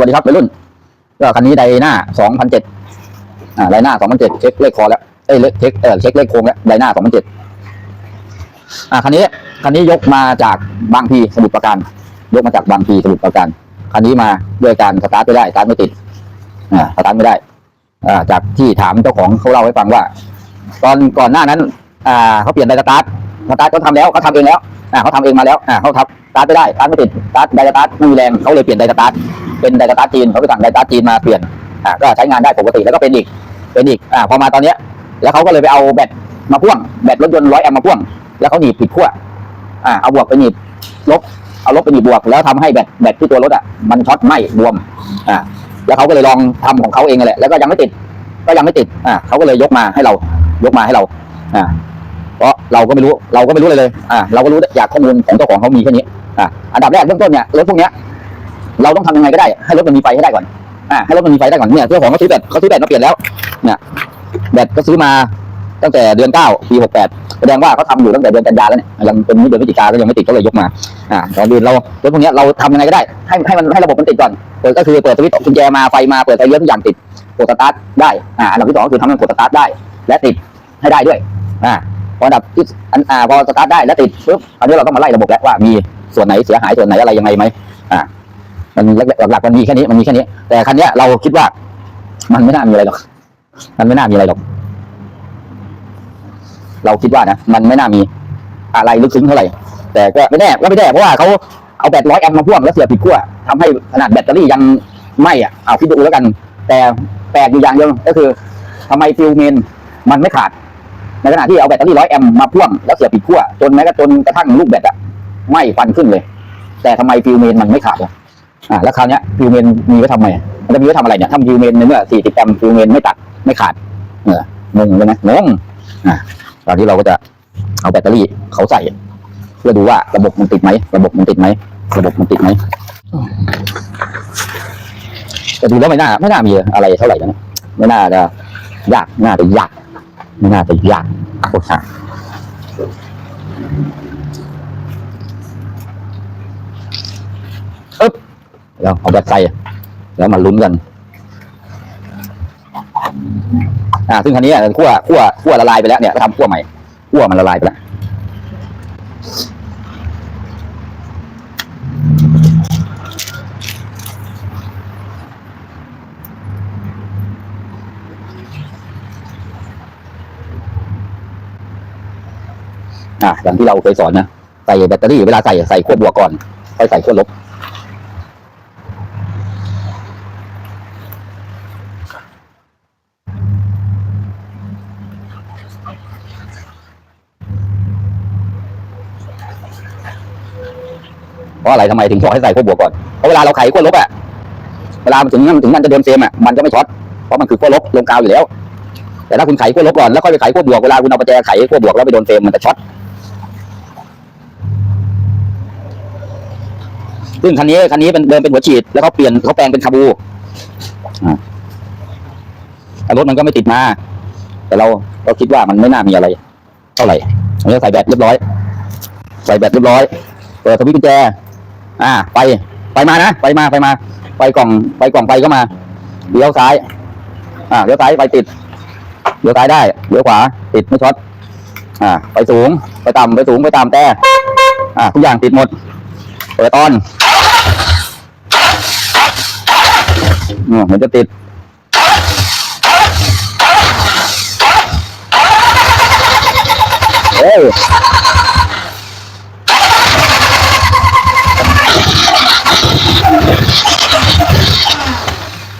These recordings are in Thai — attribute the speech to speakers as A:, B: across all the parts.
A: วัสดีครับวัยรุ่น ก็คันนี้ไดหน้าสองพันเจ็ดอ่าไดหน้าสองพันเจ็ดเช็คเลขคอแล้วเอ้ยเช็คเออเช็คเลขโครงแล้วไดหน้าสองพันเจ็ดอ่าคันนี้คันนี้ยกมาจากบางพีสมุทรปราการ ยกมาจากบางพีสมุทรปราการคันนี้มาด้วยการสตาร์ทไม่ได้สตาร์ทไม่ติดอ่าสตาร์ทไม่ได้อ่าจากที่ถามเจ้าของเขาเล่าให้ฟังว่า ตอนก่อนหน้านั้น อ่าเขาเปลี่ยนไดสตาร์ท สตาร์ทเขาทำแล้วเขาทำเองแล้วอ่าเขาทำเองมาแล้วอ่าเขาทำสตาร์ทไม่ได้สตาร์ทไม่ติดสตาร์ทไดสตาร์ทไม่มีแรงเขาเลยเปลี่ยนไดสตาร์ทเป็นไดสตาร์ทจีนเขาไปสั่งไดสตาร์ทจีนมาเปลี่ยนอ่าก็ใช้งานได้ปกติแล้วก็เป็นอีกเป็นอีกอ่าพอมาตอนเนี้ยแล้วเขาก็เลยไปเอาแบตมาพ่วงแบตรถยนต์ร้อยแอมมาพ่วง แล้วเขาหนีบผิดขั้วอ่าเอาบวกไปหนีบลบเอาลบไปหนีบบวก แล้วทำให้แบตแบตที่ตัวรถอะมันช็อตไหมบวมอ่าแล้วเขาก็เลยลองทำของเขาเองแหละแล้วก็ยังไม่ติด ก็ยังไม่ติดอ่าเขาก็เลยยกมาให้เรายกมาให้เราอ่า เราก็ไม่รู้เราก็ไม่รู้เลยเลยอ่าเราก็รู้จากข้อมูลของเจ้าของเขามีแค่นี้อ่าอันดับแรกเบื้องต้นเนี่ยรถพวกเนี้ยเราต้องทำยังไงก็ได้ ให้รถมันมีไฟให้ได้ก่อนอ่าให้รถมันมีไฟได้ก่อนเนี่ยเจ้าของเขาซื้อแบตเขาซื้อแบตมาเปลี่ยนแล้วเนี่ยแบตก็ซื้อมาตั้งแต่เดือนเก้าปีหกแปดแสดงว่าเขาทำอยู่ตั้งแต่เดือนกันยาแล้วเนี่ยยังเป็นเดือนพฤศจิกาก็ยังไม่ติดก็เลยยกมาอ่าตอนเดือนเรารถพวกเนี้ยเราทำยังไงก็ได้ให้ให้มันให้ระบบมันติดก่อนเปิดก็คือเปิดสวิตช์กุญแจมาไฟมาเปิดไฟเลี้ยวทุกอย่างติดกดสตาร์ทได้อ่าอันดับที่สองก็คือทำให้กดสตาร์ทได้ และติดให้ได้ด้วยอ่า พอดับที่อันอ่าพอสตาร์ทได้แล้วติดปุ๊บอันนี้เราต้องมาไล่ระบบแล้วว่ามีส่วนไหนเสียหายส่วนไหนอะไรยังไงไหมอ่ามันหลักๆมันมีแค่นี้มันมีแค่นี้ แต่คันเนี้ยเราคิดว่า มันไม่น่ามีอะไรหรอก มันไม่น่ามีอะไรหรอก เราคิดว่านะมันไม่น่ามีอะไรลึกซึ้งเท่าไหร่ แต่ก็ไม่แน่ก็ไม่แน่เพราะว่าเขาเอาแบตร้อยแอมป์มาพ่วงแล้วเสียผิดขั้วทำให้ขนาดแบตเตอรี่ยังไหม้อะเอาคิดดูแล้วกัน แต่แปลกอยู่อย่างเดียวก็คือทำไมฟิวเมนมันไม่ขาด ในขณะที่เอาแบตเตอรี่ร้อยแอมมาพ่วงแล้วเสียบผิดขั้วจนแม้กระจนกระทั่งลูกแบตอะไหม้ควันขึ้นเลย แต่ทำไมฟิวเมนมันไม่ขาดล่ะอ่าแล้วคราวเนี้ยฟิวเมนมีไว้ทำไมมันจะมีไว้ทำอะไรเนี่ยถ้าฟิวเมนในเมื่อ40แอมฟิวเมนไม่ตัดไม่ขาดเอองงเลยไหมงงอ่าตอนนี้เราก็จะเอาแบตเตอรี่เขาใส่ เพื่อดูว่าระบบมันติดไหมระบบมันติดไหมระบบมันติดไหมแต่ดูแล้วไม่น่าไม่น่ามีอะไรเท่าไหร่นะไม่น่าจะยากน่าจะยาก ไม่น่าจะยากโอ้โหอึ๊บแล้วเอาแบตใส่แล้วมาลุ้นกัน อ่า ซึ่งคันนี้อะขั้วขั้วขั้วละลายไปแล้วเนี่ยทำขั้วใหม่ขั้วมันละลายไปแล้ว อ่าอย่างที่เราเคยสอนนะใส่แบตเตอรี่เวลาใส่ใส่ขั้วบวกก่อนค่อยใส่ขั้วลบเพราะอะไรทำไมถึงบอกให้ใส่ขั้วบวกก่อนเพราะเวลาเราไขขั้วลบอะเวลามันถึงมันถึงมันจะเดิมเซมอะมันจะไม่ช็อตเพราะมันคือขั้วลบลงกาวอยู่แล้ว แต่ถ้าคุณไขขั้วลบก่อนแล้วค่อยไปไขขั้วบวกเวลาคุณเอาประแจไขขั้วบวกแล้วไปโดนเฟรมมันจะช็อต ซึ่งคันนี้คันนี้เป็นเดิมเป็นหัวฉีดแล้วเขาเปลี่ยนเขาแปลงเป็นคาบูอ่ารถมันก็ไม่ติดมา แต่เราเราคิดว่ามันไม่น่ามีอะไร เท่าไหร่อันนี้ใส่แบตเรียบร้อย ใส่แบตเรียบร้อย เปิดสวิตช์กุญแจ อ่า ไปไปมานะไปมาไปมา ไปกล่องไปกล่องไปก็มาเลี้ยวซ้าย อ่าเลี้ยวซ้ายไปติดเลี้ยวซ้ายได้เลี้ยวขวา ติดไม่ช็อตอ่า ไปสูงไปต่ำไปสูงไปต่ำแต่ อ่าทุกอย่างติดหมด เปิดตอน อืมเหมือนจะติดเอ้ย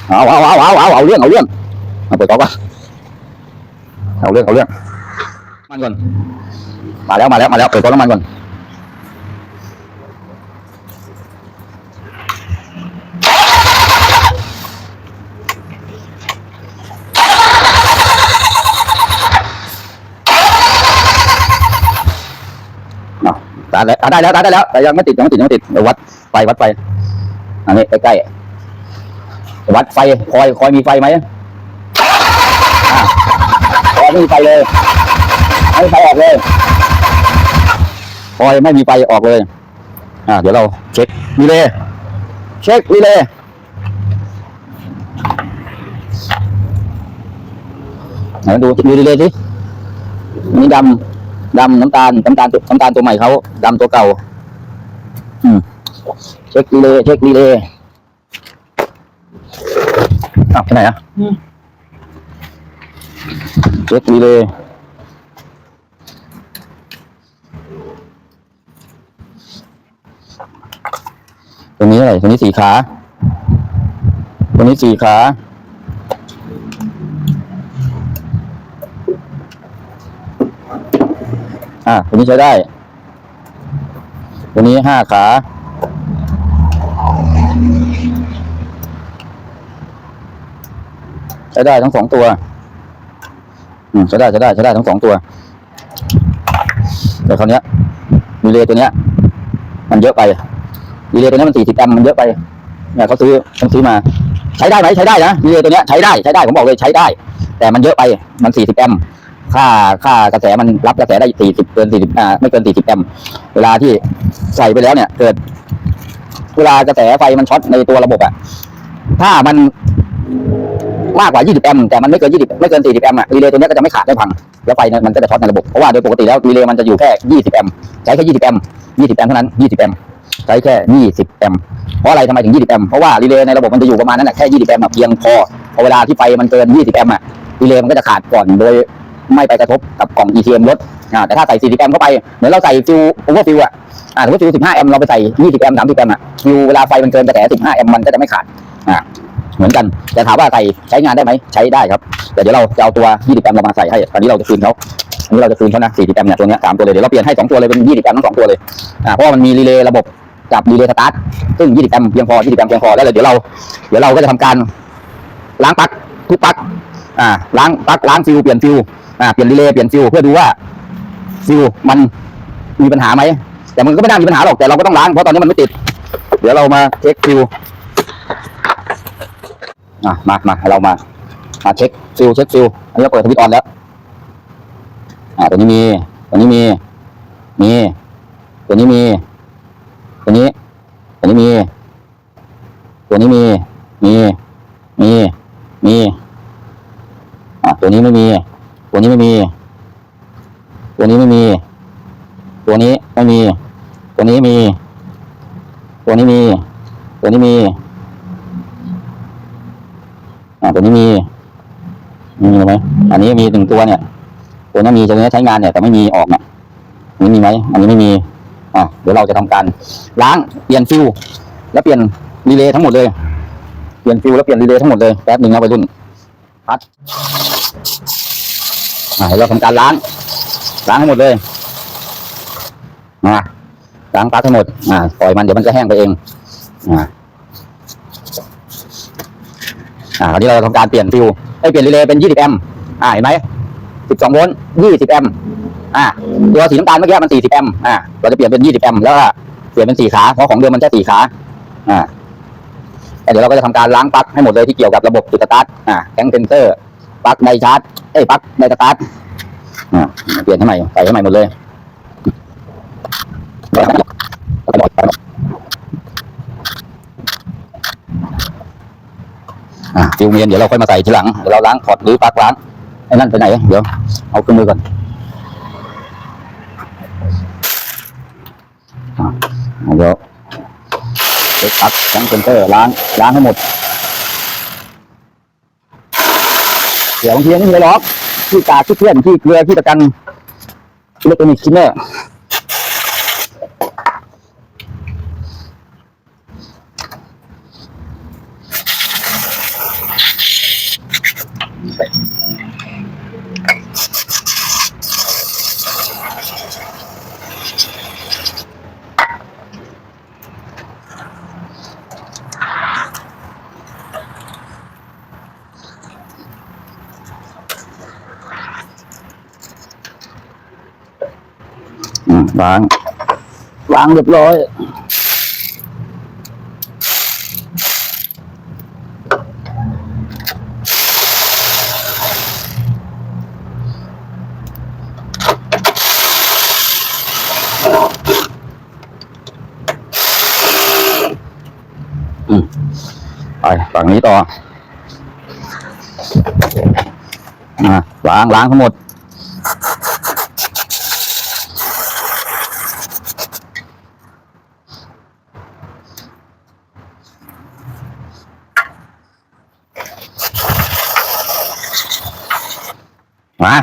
A: เอาเอาเอาเอาเอาเอาเรื่องเอาเรื่องเอาเปิดก๊อกก่อนเอาเรื่องเอาเรื่องมันก่อนมาแล้วมาแล้วมาแล้วเปิดก๊อกน้ำมันก่อน ตัดแล้วตัได้แล้วตัดได้แล้ว แต่ยังไม่ติดยังไม่ติดยังไม่ติดเดี๋ยววัดไฟวัดไฟอันนี้ใกล้ๆวัดไฟคอยคอยมีไฟไหมคอยไม่มีไฟเลยไม่มีไฟออกเลยคอยไม่มีไฟออกเลย อ่า เดี๋ยวเราเช็ครีเลยเช็ครีเลย์ดูดูรีเลยสิมีดำ ดำน้ำตาลน้ำตาลน้ำตาลตัวใหม่เขาดำตัวเก่าอืมเช็คดีเลยเช็คดีเลยอ้าวไปไหนอะ
B: อืม
A: เช็คดีเลยตัวนี้อะไรตัวนี้สี่ขาตัวนี้สี่ขา อ่าตัวนี้ใช้ได้ ตัวนี้ห้าขา ใช้ได้ทั้งสองตัว อืมใช้ได้ใช้ได้ใช้ได้ทั้งสองตัว แต่คราวเนี้ยดีเลย์ตัวเนี้ย มันเยอะไปดีเลย์ตัวเนี้ยมันสี่สิบแอมมันเยอะไปเนี่ยเขาซื้อเขาซื้อมา ใช้ได้ไหมใช้ได้นะดีเลย์ตัวเนี้ยใช้ได้ใช้ได้ผมบอกเลยใช้ได้ แต่มันเยอะไปมันสี่สิบแอมป์ ค่าค่ากระแสมันรับกระแสได้สี่สิบเกินสี่สิบอ่าไม่เกินสี่สิบแอมป์เวลาที่ใส่ไปแล้วเนี่ยเกิด เวลากระแสไฟมันช็อตในตัวระบบอะถ้ามันมากกว่า 20 แอมป์แต่มันไม่เกิน 20 ไม่เกิน 40 แอมป์อะรีเลย์ตัวเนี้ยก็จะไม่ขาดไม่พัง แล้วไฟเนี่ยมันก็จะช็อตในระบบ เพราะว่าโดยปกติแล้วรีเลย์มันจะอยู่แค่ 20 แอมป์ใช้แค่ 20 แอมป์ 20 แอมป์เท่านั้น 20 แอมป์ใช้แค่ 20 แอมป์ เพราะอะไรทำไมถึง 20 แอมป์ เพราะว่ารีเลย์ในระบบมันจะอยู่ประมาณนั้นแหละแค่ 20 แอมป์อะเพียงพอ พอเวลาที่ไฟมันเกิน 20 แอมป์อะรีเลย์มันก็จะขาดก่อน โดย ไม่ไปกระทบกับกล่อง ECM รถอ่าแต่ถ้าใส่ 40 แอมเข้าไป เหมือนเราใส่ฟิวโอเวอร์ฟิวอะอ่าสมมติฟิว15 แอมเราไปใส่ 20 แอม 30 แอมป์อะฟิวเวลาไฟมันเกินกระแส 15 แอมมันก็จะไม่ขาดอ่าเหมือนกันแต่ถามว่าใส่ใช้งานได้ไหมใช้ได้ครับ แต่เดี๋ยวเราจะเอาตัว 20 แอมเรามาใส่ให้ตอนนี้เราจะคืนเขาอันนี้เราจะคืนเขานะ 40 แอมเนี่ยตัวเนี้ยสามตัวเลยเดี๋ยวเราเปลี่ยนให้สองตัวเลยเป็น20 แอมทั้งสองตัวเลยอ่าเพราะว่ามันมีรีเลย์ระบบกับรีเลย์สตาร์ทซึ่ง 20 แอมเพียงพอ 20 แอมเพียงพอแล้วเดี๋ยวเรา เดี๋ยวเราก็จะทำการล้างปลั๊กทุกปลั๊กอ่าล้างปลั๊กล้างฟิวเปลี่ยนฟิว อ่าเปลี่ยนรีเลย์เปลี่ยนฟิวเพื่อดูว่าฟิวมันมีปัญหาไหมแต่มันก็ไม่น่ามีปัญหาหรอกแต่เราก็ต้องล้างเพราะตอนนี้มันไม่ติด เดี๋ยวเรามาเช็คฟิวอะมามาเรามามาเช็คฟิลเช็คฟิลอันนี้เราเปิดทวิตออนแล้วอ่าตัวนี้มีตัวนี้มีมีตัวนี้มีตัวนี้ตัวนี้มีตัวนี้มีมีมีมีอ่าตัวนี้ไม่มี ตัวนี้ไม่มี ตัวนี้ไม่มี ตัวนี้ไม่มี ตัวนี้มี ตัวนี้มี ตัวนี้มี อ่าตัวนี้มีมีไหมอันนี้มีหนึ่งตัวเนี่ย ตัวนี้มีตัวนี้ใช้งานเนี่ยแต่ไม่มีออกเนี่ยนี้มีไหมอันนี้ไม่มี อ่าเดี๋ยวเราจะทำการล้างเปลี่ยนฟิวแล้วเปลี่ยนรีเลย์ทั้งหมดเลย เปลี่ยนฟิวแล้วเปลี่ยนรีเลย์ทั้งหมดเลยแป๊บหนึ่งนะวัยรุ่นพัด เราทำการล้าง ล้างให้หมดเลยอ่าล้างปลั๊กให้หมดอ่าปล่อยมันเดี๋ยวมันจะแห้งไปเองอ่าอ่าคราวนี้เราทำการเปลี่ยนฟิวไอ้เปลี่ยนรีเลย์เป็น20แอมป์อ่าเห็นไหม12โวลต์20แอมป์อ่าตัวสีน้ำตาลเมื่อกี้มัน40แอมป์อ่าเราจะเปลี่ยนเป็น20แอมป์แล้วก็เปลี่ยนเป็น4ขาเพราะของเดิมมันแค่4ขาอ่าเดี๋ยวเราก็จะทำการล้างปลั๊กให้หมดเลยที่เกี่ยวกับระบบจุดสตาร์ทอ่าแก๊งเซนเซอร์ปลั๊กไดชาร์จ อ้ยปลั๊กไดสตาร์ทอ่าเปลี่ยนให้ใหม่ใส่ให้ใหม่หมดเลยฟิวเมียนเดี๋ยวเราค่อยมาใส่ทีหลังเดี๋ยวเราล้างถอดหรือปลั๊กล้างไอ้นั่นไปไหนเดี๋ยวเอาขึ้นมือก่อนอเดี๋ยวเช็คปลั๊กทั้งเซนเซอร์ล้างล้างให้หมด เดี๋ยวบางทีไม่มีอะไรหรอกที่กากที่เพื่อนที่เกลือที่ตะกันอิเล็กทรอนิกส์คินเนอร์ อืมล้างล้างเรียบร้อย อืมไปฝั่งนี้ต่อ อ่าล้างล้างทั้งหมด มา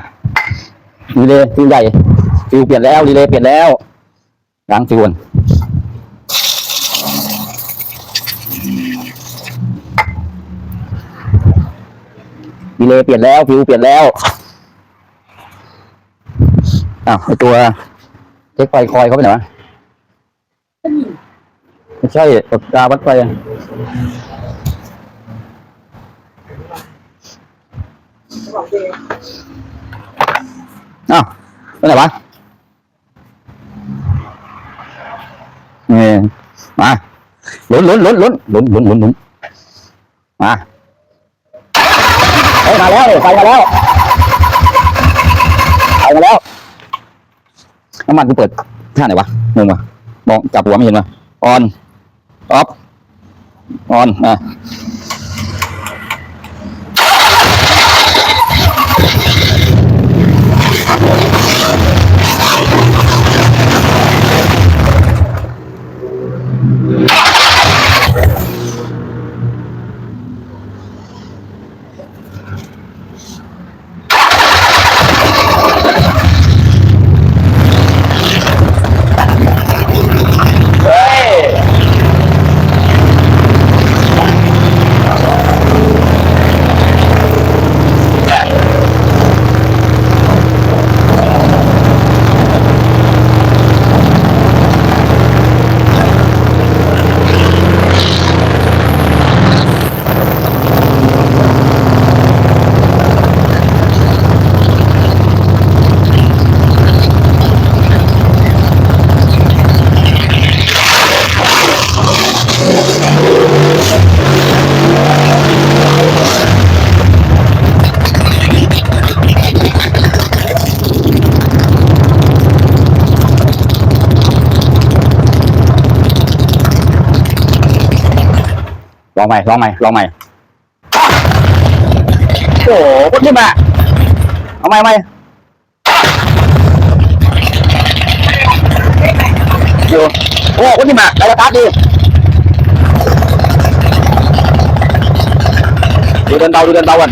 A: รีเลย์ฟิวใหญ่ฟิวเปลี่ยนแล้วรีเลย์เปลี่ยนแล้วล้างฟิวก่อนรีเลย์เปลี่ยนแล้วฟิวเปลี่ยนแล้วอ้าวตัวเช็คไฟคอยเขาไปไหนวะไม่ใช่ปากกาวัดไฟอะอ้าว ไหนวะนี่มาลุ้นลุ้นลุ้นลุ้นลุ้นลุ้นลุ้นลุ้นมาเฮ้ยมาแล้วไฟมาแล้วไฟมาแล้วน้ำมันกูเปิดท่าไหนวะงงวะมองจับหัวไม่เห็นวะออนออฟออนอะ องใหม่ลองใหม่ลองใหม่โอ้โหพุทธิมาเอาใหม่ใหม่อยู่โอ้พุทธิมาได้สตาร์ทดีดูเดินเบาดูเดินเบากัน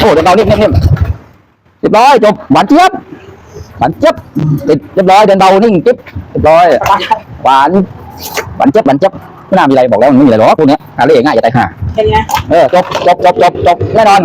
A: โอ้เดินเบานิ่มนิ่มนิ่มเรียบร้อยจบหวานเจี๊ยบหวานเจี๊ยบติดเรียบร้อยเดินเบานิ่งจิ๊บเรียบร้อย หวานหวานเจ็บหวานเจ็บไม่น่ามีอะไรบอกแล้วมันไม่มีอะไรหรอกพวกเนี้ยหาเรื่องง่ายจะตายห่า
B: เป็นไง
A: เออจบจบจบจบจบแน่นอน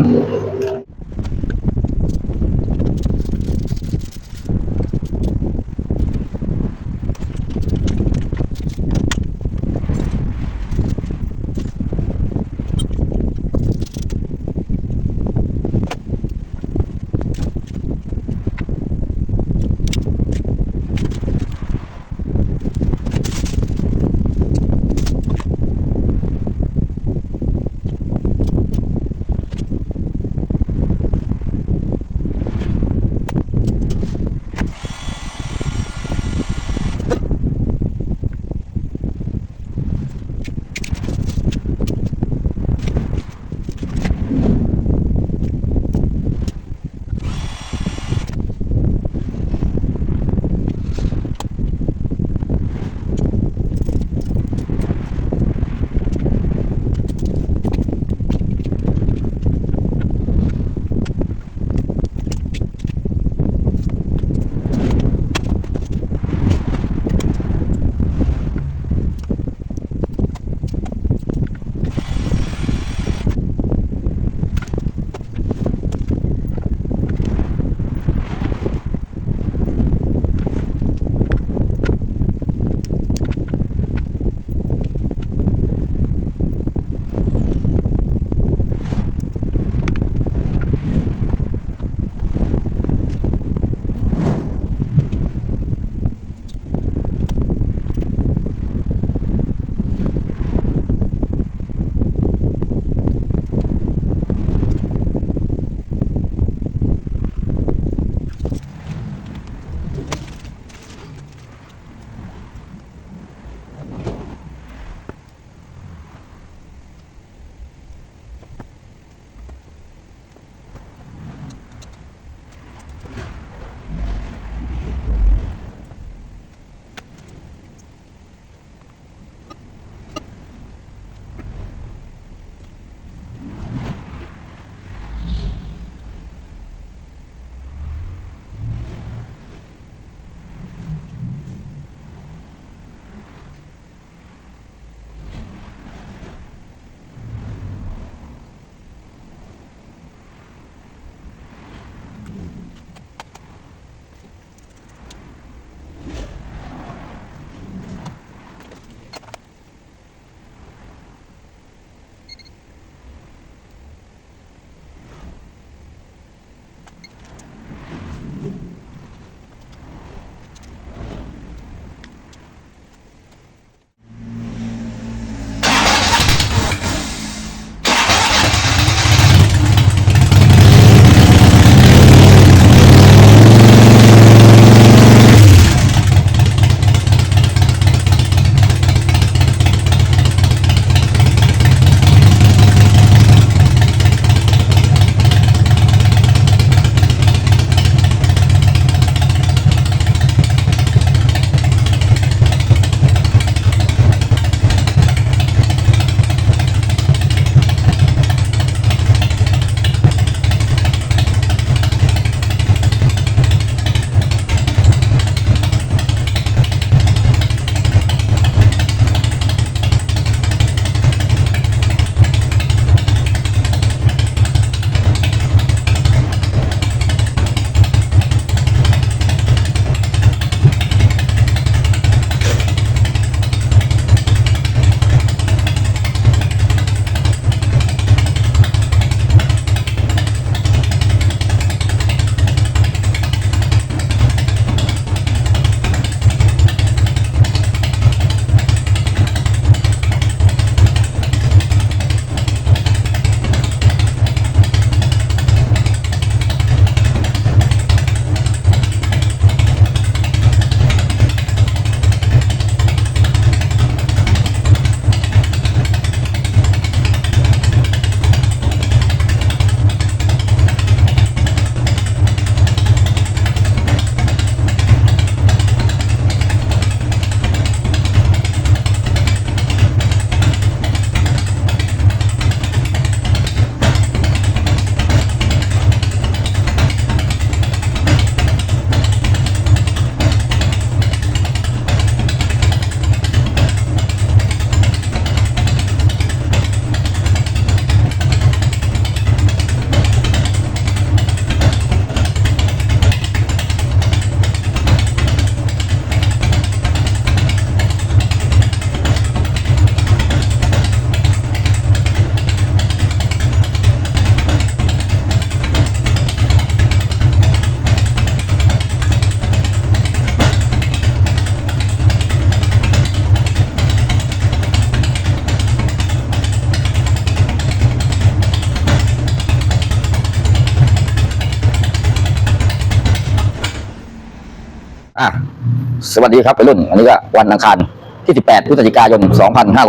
A: สวัสดีครับไปรุ่น อันนี้ก็วันอังคารที่ 18 พฤศจิกายน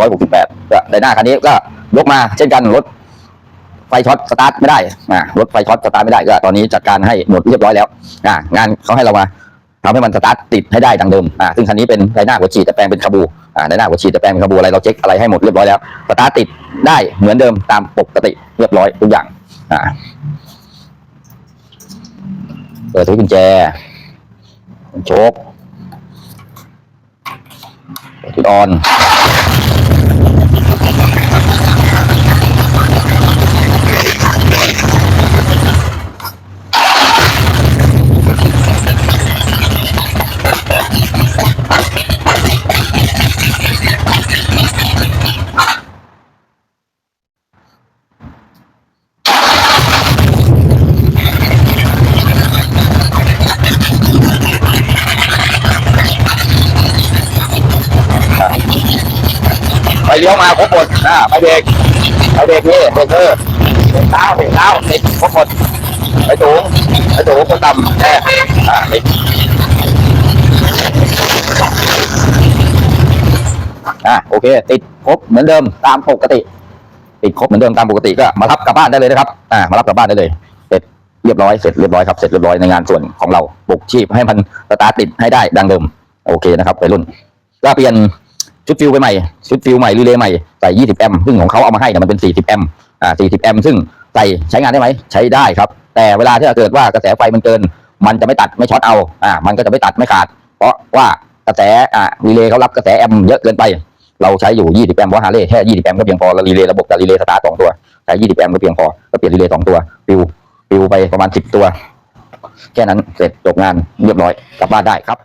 A: 2568ก็ไดหน้าคันนี้ก็ยกมาเช่นกันรถไฟช็อตสตาร์ทไม่ได้อ่ารถไฟช็อตสตาร์ทไม่ได้ก็ตอนนี้จัดการให้หมดเรียบร้อยแล้วอ่างานเขาให้เรามาทำให้มันสตาร์ทติดให้ได้ดังเดิมอ่าซึ่งคันนี้เป็นไดหน้าหัวฉีดแต่แปลงเป็นคาบูอ่าไดหน้าหัวฉีดแต่แปลงเป็นคาบูอะไรเราเช็คอะไรให้หมดเรียบร้อยแล้วสตาร์ทติดได้เหมือนเดิมตามปกติเรียบร้อยทุกอย่างอ่าเปิดทุกกุญแจโชค จุดอ่อน อ่าไฟเบรกไฟเบรกนี่เบรกเกอเบรกเท้าเบรกเท้าติดครบหมดไฟสูงไฟสูงคนต่ำแน่อ่าติดอ่าโอเค ติดครบเหมือนเดิมตามปกติ ติดครบเหมือนเดิมตามปกติก็มารับกลับบ้านได้เลยนะครับอ่ามารับกลับบ้านได้เลย เสร็จเรียบร้อยเสร็จเรียบร้อยครับเสร็จเรียบร้อยในงานส่วนของเราปลุกชีพให้มันสตาร์ติดให้ได้ดังเดิม โอเคนะครับไปรุ่นก็เปลี่ยน ชุดฟิวไปใหม่ชุดฟิวใหม่รีเลย์ใหม่ใส่ 20 แอมป์ซึ่งของเขาเอามาให้เนี่ยมันเป็น 40 แอมป์อ่า 40 แอมป์ซึ่งใส่ใช้งานได้ไหมใช้ได้ครับ แต่เวลาที่เกิดว่ากระแสไฟมันเกิน มันจะไม่ตัดไม่ช็อตเอาอ่ามันก็จะไม่ตัดไม่ขาด เพราะว่ากระแสอ่ารีเลย์เขารับกระแสแอมป์เยอะเกินไป เราใช้อยู่ 20 แอมป์เพราะฮาร์เลย์แค่ 20 แอมป์ก็เพียงพอแล้วรีเลย์ระบบกับรีเลย์สตาร์ทสองตัวใช้ 20 แอมป์ก็เพียงพอก็เปลี่ยนรีเลย์สองตัวฟิวฟิวไปประมาณ 10 ตัว แค่นั้นเสร็จจบงานเรียบร้อยกลับบ้านได้ครับ